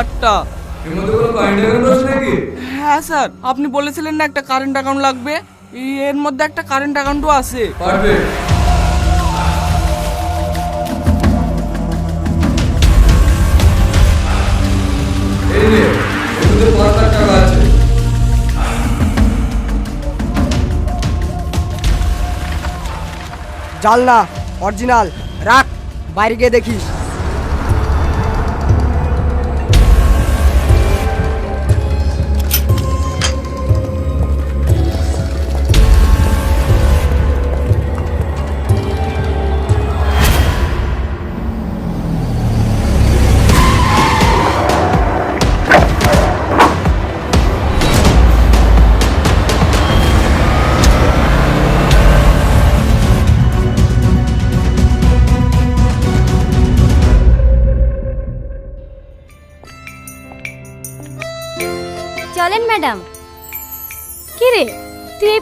আটটা এর মধ্যে কোনো কারেন্ট অ্যাকাউন্ট আছে নাকি? হ্যাঁ স্যার আপনি বলেছিলেন না একটা কারেন্ট অ্যাকাউন্ট লাগবে। এর মধ্যে একটা কারেন্ট অ্যাকাউন্টও আছে। পারফেক্ট এই নে এর মধ্যে পাঁচ লাখ টাকা আছে। জাল না অরিজিনাল রাখ বাইরে গিয়ে দেখিস।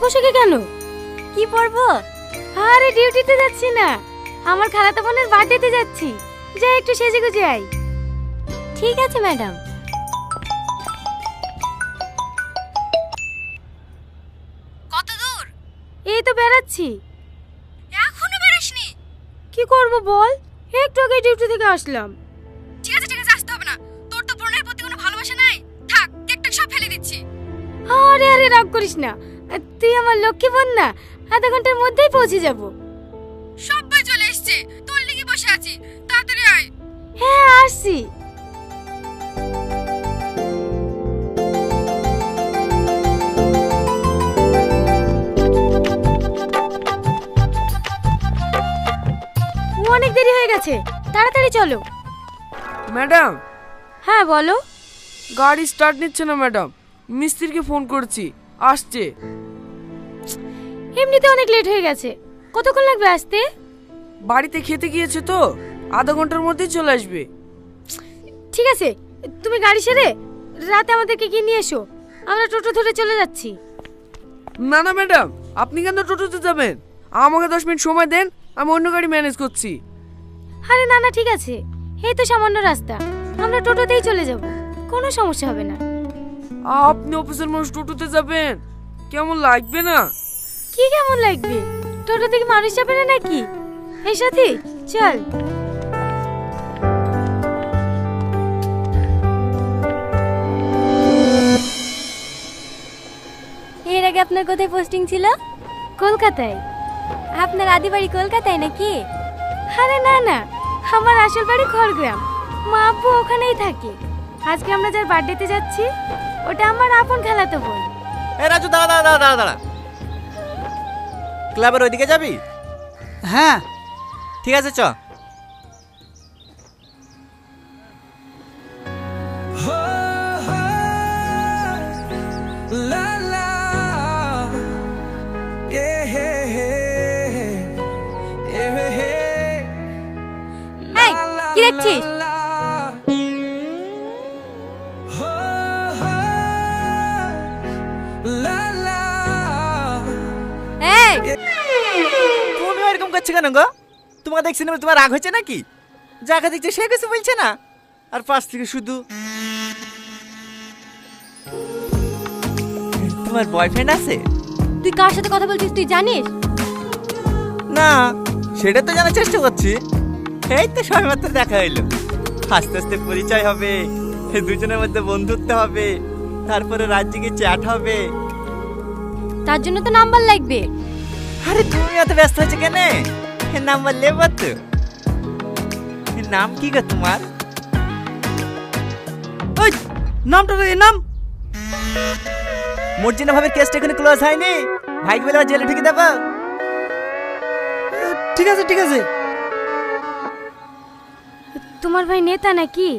পোশাকে কেন? কি পরবো? আরে ডিউটিতে যাচ্ছি না। আমার খালাতো বোনের বার্থডেতে যাচ্ছি। যাই একটু সেজে গুজে আই ঠিক আছে ম্যাডাম। কত দূর? এই তো বেড়াচ্ছি। এখনও বেরাসনি কি করব বল? একটু আগে ডিউটি থেকে আসলাম। ঠিক আছে ঠিক আছে আসতে হবে না। তোর তো বোনের প্রতি কোনো ভালোবাসা নাই। থাক কেকটা সব ফেলে দিচ্ছি। আরে আরে রাগ করিস না। তুই আমার লক্ষ্মী বোন না আধা ঘণ্টার মধ্যেই পৌঁছে যাব। সবাই চলে এসছে তোর লেগে বসে আছি তাড়াতাড়ি আয়। হ্যাঁ আসছি। অনেক দেরি হয়ে গেছে তাড়াতাড়ি চলো। ম্যাডাম? হ্যাঁ বলো। গাড়ি স্টার্ট নিচ্ছে না ম্যাডাম। মিস্ত্রিকে ফোন করছি। আসছে। এমনিতে অনেক লেট হয়ে গেছে। কতক্ষণ লাগবে আসতে? বাড়িতে খেতে গিয়েছে তো আধা ঘণ্টার মধ্যেই চলে আসবে। ঠিক আছে তুমি গাড়ি সেরে রাতে আমাদেরকে গিয়ে নিয়ে এসো। আমরা টোটো ধরে চলে যাচ্ছি। না না ম্যাডাম আপনি কেন টোটোতে যাবেন? আমাকে দশ মিনিট সময় দেন আমি অন্য গাড়ি ম্যানেজ করছি। আরে না না ঠিক আছে। এই তো সামান্য রাস্তা। আমরা টোটোতেই চলে যাব। কোনো সমস্যা হবে না। আপনি অফিসের মানুষ টোটোতে যাবেন। কেমন লাগবে না? কি কেমন লাগবে? টোটো থেকে মানুষ যাবে না নাকি? এই সাথে, চল। এর আগে আপনার কোথায় পোস্টিং ছিল? কলকাতায়। আপনার আদি বাড়ি কলকাতায় নাকি? আরে না না। আমার আসল বাড়ি খড়গ্রাম। মা আব্বু ওখানেই থাকে। আজকে আমরা যার বার্থডেতে যাচ্ছি ওটা আমার আপন খালাতো বল। এ রাজু দাঁড়া দাঁড়া দাঁড়া দাঁড়া দাঁড়া। ক্লাবের ওইদিকে যাবি? হ্যাঁ। ঠিক আছে চ। করছ কেন গো? তোমাকে দেখছি না তোমার রাগ হয়েছে নাকি? যাকে দেখছে সে কিছু বলছে না। আর পাশ থেকে শুধু তোমার বয়ফ্রেন্ড আছে? তুই কার সাথে কথা বলছিস তুই জানিস? না সেটা তো জানার চেষ্টা করছি। এই তো সবেমাত্র দেখা হইল। আস্তে আস্তে পরিচয় হবে দুজনের মধ্যে বন্ধুত্ব হবে তারপরে রাজ্যে চ্যাট হবে। তার জন্য তো নাম্বার লাগবে। আরে তুমি এত ব্যস্ত হচ্ছে কেন? নাম্বার লেব তো নাম কি গো তোমার? ওই নামটা তো নাম। মর্জিনা ভাবে কেসটা এখানে ক্লোজ হয়নি। ভাইকে বলে জেলে ঢুকে দেবো। ঠিক আছে ঠিক আছে। তোমার ভাই নেতা নাকি?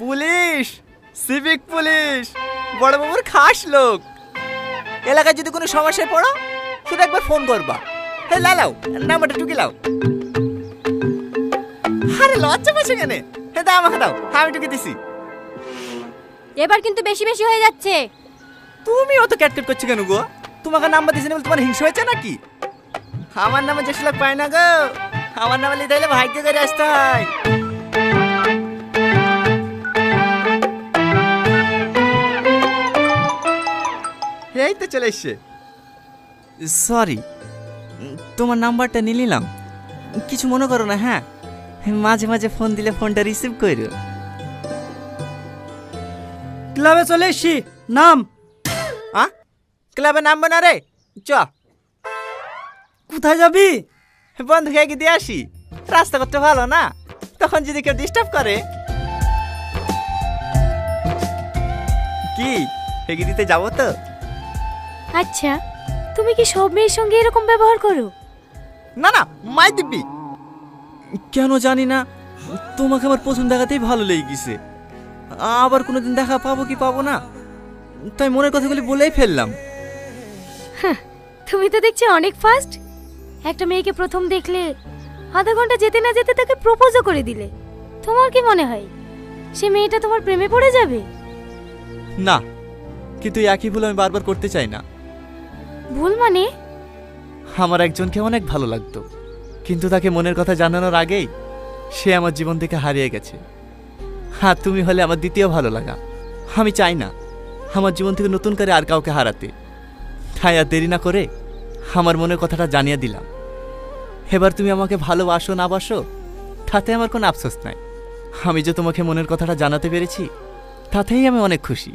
Police civic police. বড় বাবুর খাস লোক। এলাকায় যদি কোনো সমস্যায় পড়ো শুধু একবার ফোন করবা। হ্যাঁ লালাও নাম্বারটা টুকি লাও। আরে লজ্জা পাচ্ছে কেন? হ্যাঁ দাও আমাকে দাও আমি টুকে দিছি। এবার কিন্তু বেশি বেশি হয়ে যাচ্ছে। তুমি অত ক্যাটকেট করছ কেন গো? তোমাকে নাম্বার দিছি না বলে তোমার হিংসা হয়েছে নাকি? আমার নামে যেসব পায় না গো আমার নামে লিখে দিলে ভাগ্য করে আসতে হয়। এই তো চলে এসছে। সরি তোমার নাম্বারটা নিয়ে নিলাম কিছু মনে করো না হ্যাঁ? মাঝে মাঝে ফোন দিলে ফোনটা রিসিভ করো ক্লাবে চলে এসছি নাম। আ? ক্লাবে নামবে না রে চ। কোথায় যাবি? বন্ধুকে এগিয়ে দিয়ে আসি? রাস্তা করতে ভালো না তখন যদি কেউ ডিস্টার্ব করে। কি এগিয়ে দিতে যাব তো? আচ্ছা। তুমি কি সব মেয়ের সঙ্গে এরকম ব্যবহার করো? না না মাই দিব্যি। কেন জানি না তোমাকে আমার প্রথম দেখাতেই ভালো লেগে গেছে আবার কোনোদিন দেখা পাবো কি পাবো না তাই মনের কথাগুলি বলেই ফেললাম। তুমি তো দেখছি অনেক ফাস্ট একটা মেয়েকে প্রথম দেখলে আধা ঘণ্টা যেতে না যেতে তাকে প্রপোজও করে দিলে। তোমার কি মনে হয় সে মেয়েটা তোমার প্রেমে পড়ে যাবে? না কিন্তু একই ভুল আমি বারবার করতে চাই না। ভুল মানে? আমার একজনকে অনেক ভালো লাগতো, কিন্তু তাকে মনের কথা জানানোর আগেই সে আমার জীবন থেকে হারিয়ে গেছে। হ্যাঁ তুমি হলে আমার দ্বিতীয় ভালো লাগা। আমি চাই না আমার জীবন থেকে নতুন করে আর কাউকে হারাতে। তাই আর দেরি না করে আমার মনের কথাটা জানিয়ে দিলাম। এবার তুমি আমাকে ভালোবাসো, না বাসো, তাতে আমার কোনো আফসোস নাই। আমি যে তোমাকে মনের কথাটা জানাতে পেরেছি, তাতেই আমি অনেক খুশি।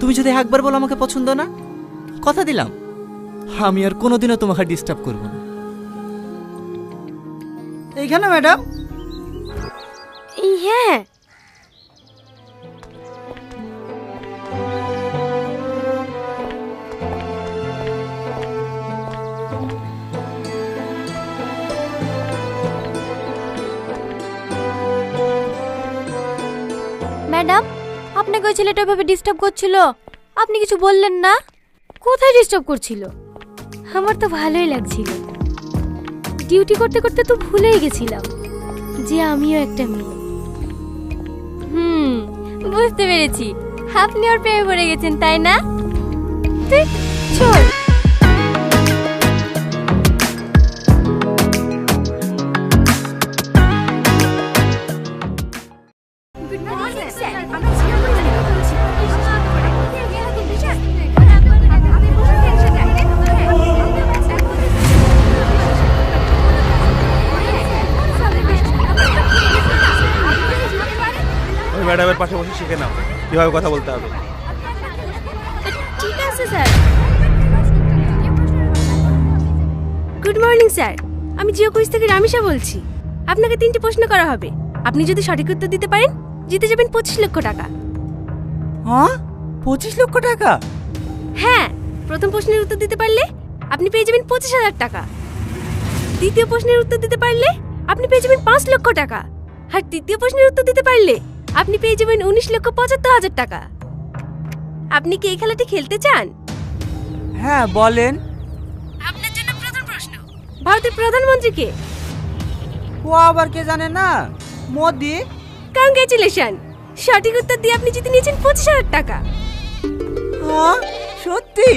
তুমি যদি একবার বলো আমাকে পছন্দ না? কথা দিলাম। আমি আর কোনোদিনও তোমাকে ডিস্টার্ব করব না। এইখানে ম্যাডাম? এই হ্যাঁ। ম্যাডাম আপনাকে ওই ছেলেটা ওইভাবে ডিস্টার্ব করছিল। আপনি কিছু বললেন না? কোথায় ডিস্টার্ব করছিল? আমার তো ভালোই লাগছিল। ডিউটি করতে করতে তো ভুলেই গেছিলাম যে আমিও একটা মেয়ে। হুম, বুঝতে পেরেছি। আপনি ওর প্রেমে পড়ে গেছেন, তাই না? চল। ওই ম্যাডামের পাশে বসে শিখে নাও। কীভাবে কথা বলতে হবে। ঠিক আছে স্যার। Good morning sir. আমি জিও কুইজ থেকে রামিশা বলছি। আপনাকে তিনটি প্রশ্ন করা হবে। আপনি যদি সঠিক উত্তর দিতে পারেন জিতে যাবেন পঁচিশ লক্ষ টাকা। হ্যাঁ? পঁচিশ লক্ষ টাকা? হ্যাঁ প্রথম প্রশ্নের উত্তর দিতে পারলে আপনি পেয়ে যাবেন পঁচিশ হাজার টাকা। দ্বিতীয় প্রশ্নের উত্তর দিতে পারলে আপনি পেয়ে যাবেন পাঁচ লক্ষ টাকা। আর তৃতীয় প্রশ্নের উত্তর দিতে পারলে আপনি পেয়ে যাবেন উনিশ লক্ষ পঁচাত্তর হাজার টাকা। আপনি কি এই খেলাটি খেলতে চান? হ্যাঁ বলেন। আপনার জন্য প্রথম প্রশ্ন। ভারতের প্রধানমন্ত্রী কে? ও আবার কে জানে না? মোদি। কংগ্রেচুলেশন সঠিক উত্তর দিয়ে আপনি জিতে নিয়েছেন পঁচিশ হাজার টাকা। হ্যাঁ সত্যি?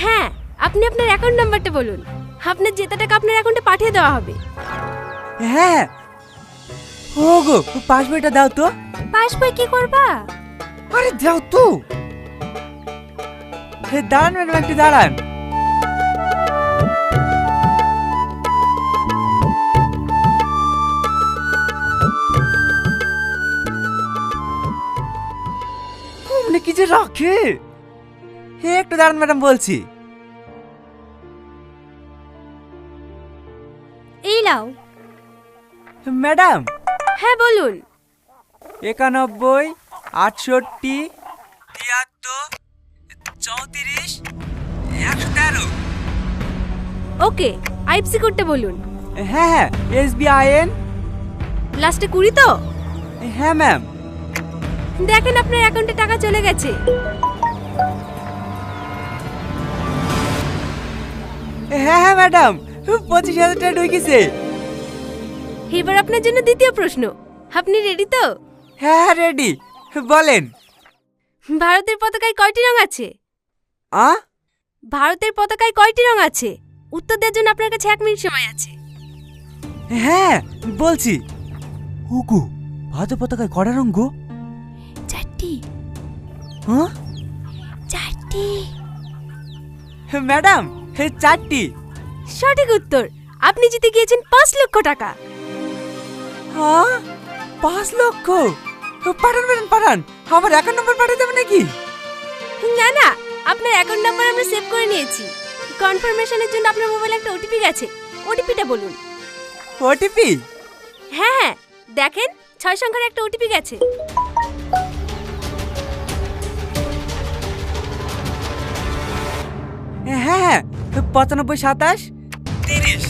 হ্যাঁ আপনি আপনার অ্যাকাউন্ট নাম্বারটা বলুন। আপনার জেতা টাকা আপনার অ্যাকাউন্টে পাঠিয়ে দেওয়া হবে। হ্যাঁ ও গো পাঁচ বইটা দাও তো। পাস বই কি করবা? আরে দাও তো। হে দাঁড়ান ম্যাডাম একটু দাঁড়ান। অমনে কি যে রাখে? হে একটু দাঁড়ান ম্যাডাম বলছি। এই লাও ম্যাডাম হ্যাঁ বলুন। একানব্বই আটষট্টি তিয়াত্তর চৌত্রিশ একশো তেরো। ওকে আইএফসি কোডটা বলুন। হ্যাঁ হ্যাঁ এস বি আই এন লাস্টে কুড়ি তো? হ্যাঁ ম্যাম। দেখেন আপনার অ্যাকাউন্টে টাকা চলে গেছে। হ্যাঁ হ্যাঁ ম্যাডাম পঁচিশ হাজার টাকা ঢুকেছে। এবার আপনার জন্য দ্বিতীয় প্রশ্ন। আপনি রেডি তো? হ্যাঁ হ্যাঁ রেডি বলেন। ভারতের পতাকায় কয়টি রং আছে? আ? ভারতের পতাকায় কয়টি রং আছে? উত্তর দেওয়ার জন্য আপনার কাছে এক মিনিট সময় আছে। হ্যাঁ বলছি। হুকু ভারত পতাকায় কড়া রঙ গো? চারটি। হ্যাঁ? চারটি। ম্যাডাম চারটি। সঠিক উত্তর আপনি জিতে গিয়েছেন পাঁচ লক্ষ টাকা। হ্যাঁ? পাঁচ লক্ষ? পাঠান ম্যাডাম পাঠান। আমার অ্যাকাউন্ট নম্বর পাঠিয়ে দেবে নাকি? না না আপনার অ্যাকাউন্ট নাম্বার আমরা সেভ করে নিয়েছি। কনফার্মেশনের জন্য আপনার মোবাইলে একটা ওটিপি গেছে। ওটিপিটা বলুন। ওটিপি হ্যাঁ হ্যাঁ দেখেন ছয় সংখ্যার একটা ওটিপি গেছে। হ্যাঁ হ্যাঁ পঁচানব্বই সাতাশ। তিরিশ।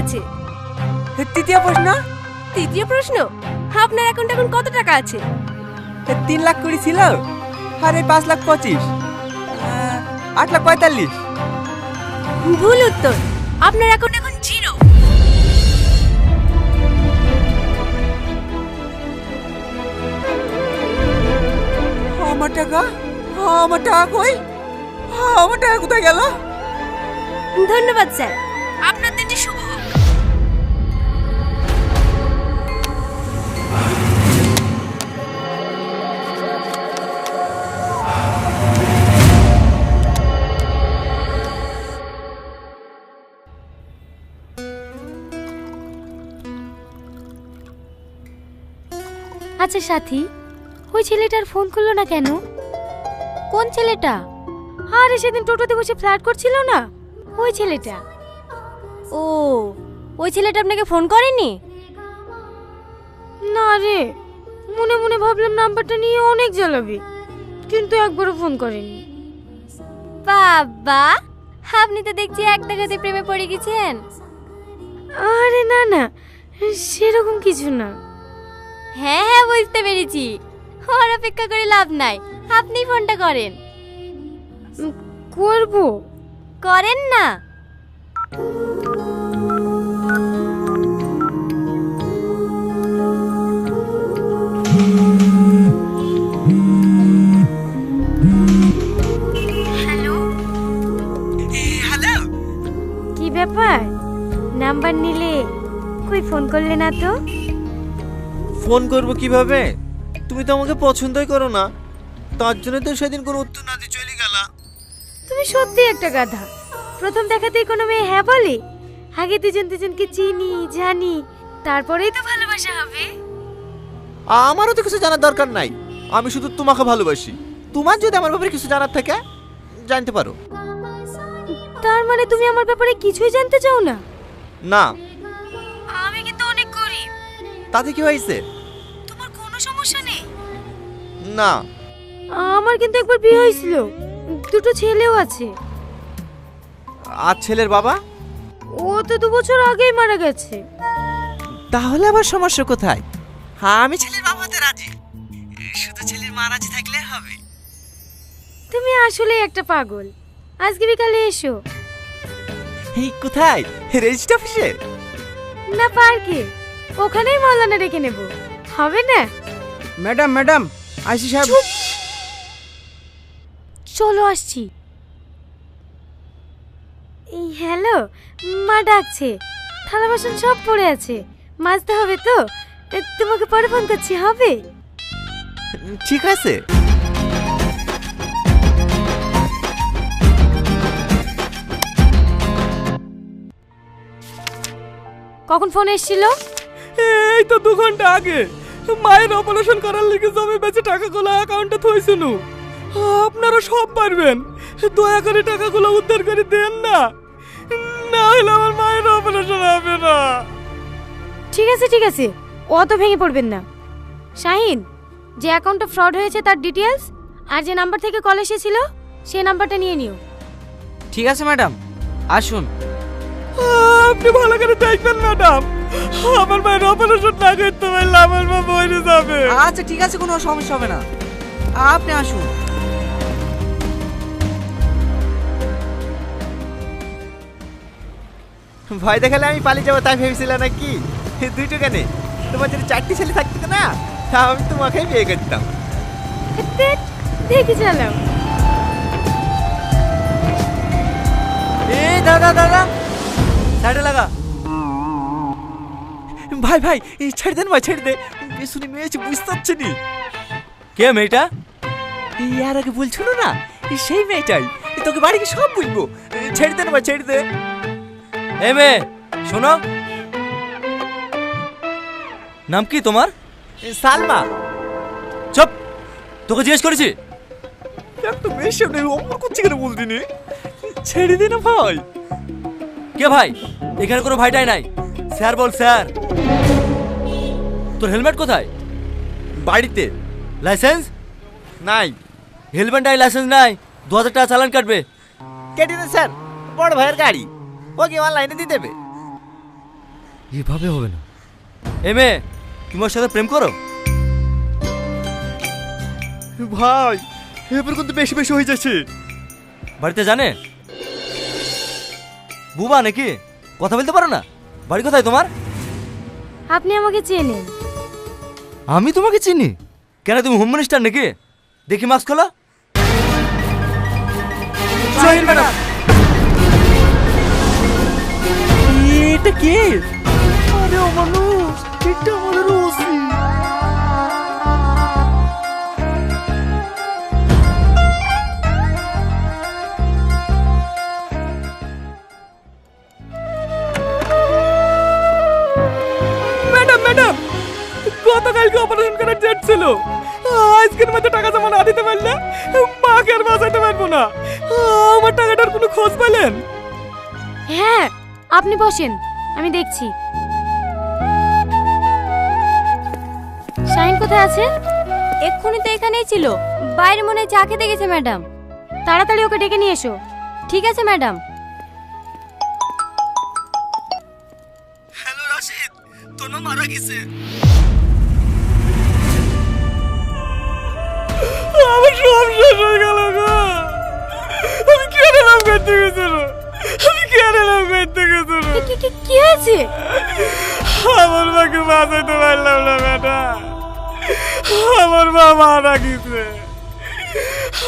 হ্যাঁ হয়ে গেছে তৃতীয় প্রশ্ন? তৃতীয় প্রশ্ন? আপনার অ্যাকাউন্টে এখন কত টাকা আছে? তিন লাখ কুড়ি ছিল। আর এই পাঁচ লাখ পঁচিশ। আট লাখ পঁয়তাল্লিশ। ভুল উত্তর। আপনার অ্যাকাউন্ট এখন জিরো আমার টাকা। আমার টাকা কই? আমার টাকা কোথায় গেল? ধন্যবাদ স্যার। আপনার দিনটি শুভ আচ্ছা সাথী? ওই ছেলেটার ফোন করল না কেন? কোন ছেলেটা? আরে সেদিন টোটোতে বসে ফ্ল্যাট করছিল না? ওই ছেলেটা। ও ওই ছেলেটা আপনাকে ফোন করেনি? না রে মনে মনে ভাবলাম নাম্বারটা নিয়ে অনেক জ্বালাবি কিন্তু একবারও ফোন করেনি। বাবা আপনি তো দেখছি এক দেখাতে প্রেমে পড়ে গেছেন। আরে না না সেরকম কিছু না। হ্যাঁ হ্যাঁ বুঝতে পেরেছি। ওর অপেক্ষা করে লাভ নাই। আপনি ফোনটা করেন। করব। করেন না। হ্যালো? হ্যালো? কি ব্যাপার? নাম্বার নিলে কই ফোন করলে না তো? ফোন করব কীভাবে? তুমি তো আমাকে পছন্দই করো না। তার জন্য তো সেদিন কোনো উত্তর না দিয়ে চলে গেলা। তুমি সত্যি একটা গাধা। প্রথম দেখাতেই কোনো মেয়ে হ্যাঁ বলে? আগে দুজন দুজনকে চিনি জানি তারপরেই তো ভালোবাসা হবে। আমারও তো কিছু জানার দরকার নাই। আমি শুধু তোমাকে ভালোবাসি। তোমার যদি আমার ব্যাপারে কিছু জানার থাকে জানতে পারো। তার মানে তুমি আমার ব্যাপারে কিছুই জানতে চাও না? না। তাতে কি হয়েছে? তোমার কোনো সমস্যা নেই? না। আমার কিন্তু একবার বিয়ে হয়েছিল। দুটো ছেলেও আছে। আর ছেলের বাবা? ও তো দু বছর আগেই মারা গেছে। তাহলে আবার সমস্যা কোথায়? হ্যাঁ আমি ছেলের বাবা বাবাতে রাজি। শুধু ছেলের মা রাজি থাকলে হবে। তুমি আসলে একটা পাগল। আজকে বিকালে এসো। এই কোথায়? রেজিস্ট অফিসে? না পার্কে। ওখানেই মৌলানা রেখে নেব। হবে না? ম্যাডাম ম্যাডাম আইসি সাহেব। চলো আসছি। এই হ্যালো মা ডাকছে। থালা বাসন সব পড়ে আছে। মাজতে হবে তো? এ, তোমাকে পরে ফোন করছি হবে? ঠিক আছে। কখন ফোন এসেছিল? এই তো দু ঘণ্টা আগে। মায়ের অপারেশন করার লিগে জমি বেচে টাকাগুলো অ্যাকাউন্টে থইছিল। আপনারা সব পারবেন। দয়া করে টাকাগুলো উদ্ধার করে দেন না। না হলে আমার মায়ের অপারেশন হবে না। ঠিক আছে ঠিক আছে। অত ভেঙে পড়বেন না। শাহিন যে অ্যাকাউন্টটা ফ্রড হয়েছে তার ডিটেলস আর যে নাম্বার থেকে কল এসেছিল সেই নাম্বারটা নিয়ে নিও। ঠিক আছে ম্যাডাম আসুন। আপনি ভালো করে দেখবেন ম্যাডাম আমার মায়ের অপারেশন না করতে পারলে আমার মা মরে যাবে। আচ্ছা ঠিক আছে কোনো সমস্যা হবে না। আপনি আসুন। ভয় দেখালে আমি পালিয়ে যাব তাই ভেবেছিলাম নাকি? দুইটো কেনে? তোমার যদি চারটি ছেলে থাকতো না তা আমি তোমাকেই বিয়ে করতাম। দেখি চালাও এই দাদা দাদা সাইডে লাগা। ভাই ভাই এই ছেড়ে দেন ভাই ছেড়ে দে। পেছনে মেয়ে আছে বুঝতে পারছি নি কে মেয়েটা? এই আর আগে বলছিল না এই সেই মেয়েটাই। তোকে বাড়ি সব বুঝব ছেড়ে দে না ভাই ছেড়ে দে। এ মেয়ে শোনো। নাম কি তোমার? সালমা। চুপ তোকে জিজ্ঞেস করেছি। একটা মেয়ের সামনে অমর করছি কেন বলতি নি ছেড়ে দে না ভাই। কে ভাই? এখানে কোনো ভাইটাই নাই। স্যার বল স্যার। তোর হেলমেট কোথায়? বাড়িতে। লাইসেন্স? নাই। হেলমেট নাই লাইসেন্স নাই। দু হাজার টাকা চালান কাটবে। কেটে দে স্যার। বড় ভাইয়ের গাড়ি। ওকে অনলাইনে দিয়ে দেবে। এভাবে হবে না। এ মেয়ে তুমি ওর সাথে প্রেম করো? ভাই এবার কিন্তু বেশি বেশি হয়ে যাচ্ছে। বাড়িতে জানে? বুবা নাকি? কথা বলতে পারো না? বাড়ি কোথায় তোমার? আপনি আমাকে চেনেন। আমি তোমাকে চিনি? কেন তুমি হোম মিনিস্টার নাকি? দেখি মাস্ক খোলা। এটা কে? আরে ও মানুষ এটা আমাদের ওসি। খোঁজ পেলেন? হ্যাঁ আপনি বসেন আমি দেখছি। শাইন কোথায় আছে? এক্ষুনি তো এখানেই ছিল। বাইরে মনে হয় চা খেতে গেছে ম্যাডাম। তাড়াতাড়ি ওকে ডেকে নিয়ে এসো। ঠিক আছে ম্যাডাম। হ্যালো রাশিদ। মারা গেছে। আমার সব শেষ হয়ে গেল করতে গেছিল। আমি কেন নাম করতে গেছিল? কি কি আমার মাকে বাঁচাতে পারলাম না বেটা। আমার মা মারা গেছে।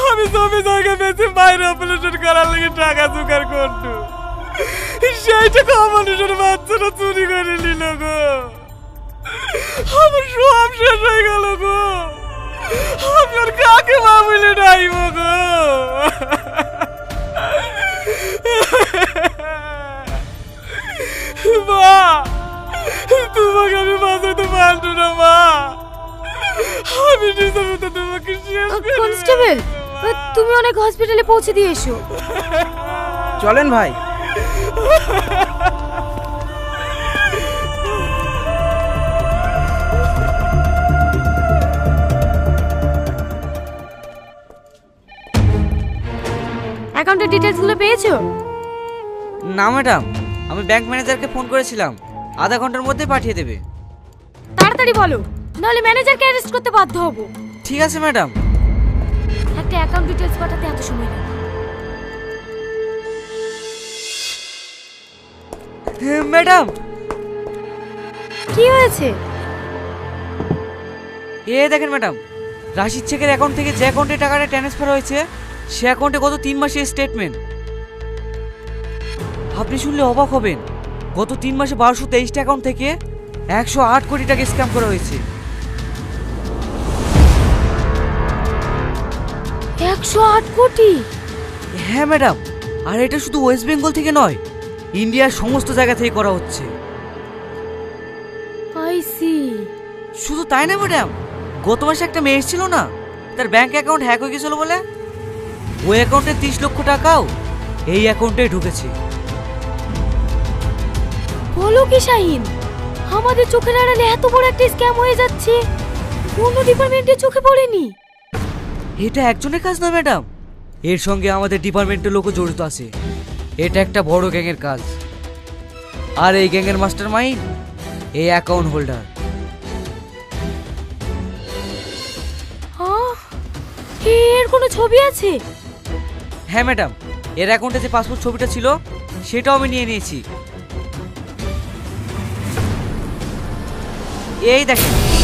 আমি জমি জায়গা বেঁচে বাইরে অপারেশন করার লেগে টাকা জোগাড় করতো। সেই টাকা মানুষের বাচ্চারা চুরি করে নিল গো। আমার সব শেষ হয়ে গেল গো। আপনার কাকে মা বলে ডাইব গো? তোমাকে আমি বাঁচাতে পারতো না মা। আমি নিজের মতো তোমাকে শেষ করে কনস্টেবল তুমি অনেক হসপিটালে পৌঁছে দিয়ে এসো। চলেন ভাই। অ্যাকাউন্টের ডিটেলসগুলো পেয়েছ? না ম্যাডাম আমি ব্যাংক ম্যানেজারকে ফোন করেছিলাম। আধা ঘণ্টার মধ্যে পাঠিয়ে দেবে। তাড়াতাড়ি বলো নাহলে ম্যানেজারকে অ্যারেস্ট করতে বাধ্য হব। ঠিক আছে ম্যাডাম। একটা অ্যাকাউন্ট ডিটেলস পাঠাতে এত সময় লাগে। ম্যাডাম। কি হয়েছে? এ দেখেন ম্যাডাম রাশিদ শেখের অ্যাকাউন্ট থেকে যে অ্যাকাউন্টে টাকাটা ট্রান্সফার হয়েছে সে অ্যাকাউন্টে গত তিন মাসের স্টেটমেন্ট আপনি শুনলে অবাক হবেন। গত তিন মাসে বারোশো তেইশটা অ্যাকাউন্ট থেকে একশো আট কোটি টাকা স্ক্যাম করা হয়েছে। একশো আট কোটি? হ্যাঁ ম্যাডাম আর এটা শুধু ওয়েস্ট বেঙ্গল থেকে নয় ইন্ডিয়ার সমস্ত জায়গা থেকে করা হচ্ছে। শুধু তাই না ম্যাডাম গত মাসে একটা মেয়ে ছিল না? তার ব্যাংক অ্যাকাউন্ট হ্যাক হয়ে গেছিল বলে? ওই অ্যাকাউন্টে তিরিশ লক্ষ টাকাও এই অ্যাকাউন্টে ঢুকেছে। বলো কি শাহিন? আমাদের চোখের আড়ালে এত বড় একটা স্ক্যাম হয়ে যাচ্ছে। অন্য ডিপার্টমেন্টে চোখে পড়েনি। এটা একজনের কাজ না ম্যাডাম এর সঙ্গে আমাদের ডিপার্টমেন্টের লোকও জড়িত আছে। এটা একটা বড় গ্যাংয়ের কাজ। আর এই গ্যাংয়ের মাস্টার মাইন্ড এই অ্যাকাউন্ট হোল্ডার এর কোনো ছবি আছে? হ্যাঁ ম্যাডাম এর অ্যাকাউন্টে যে পাসপোর্ট ছবিটা ছিল সেটাও আমি নিয়ে নিয়েছি। এই দেখেন।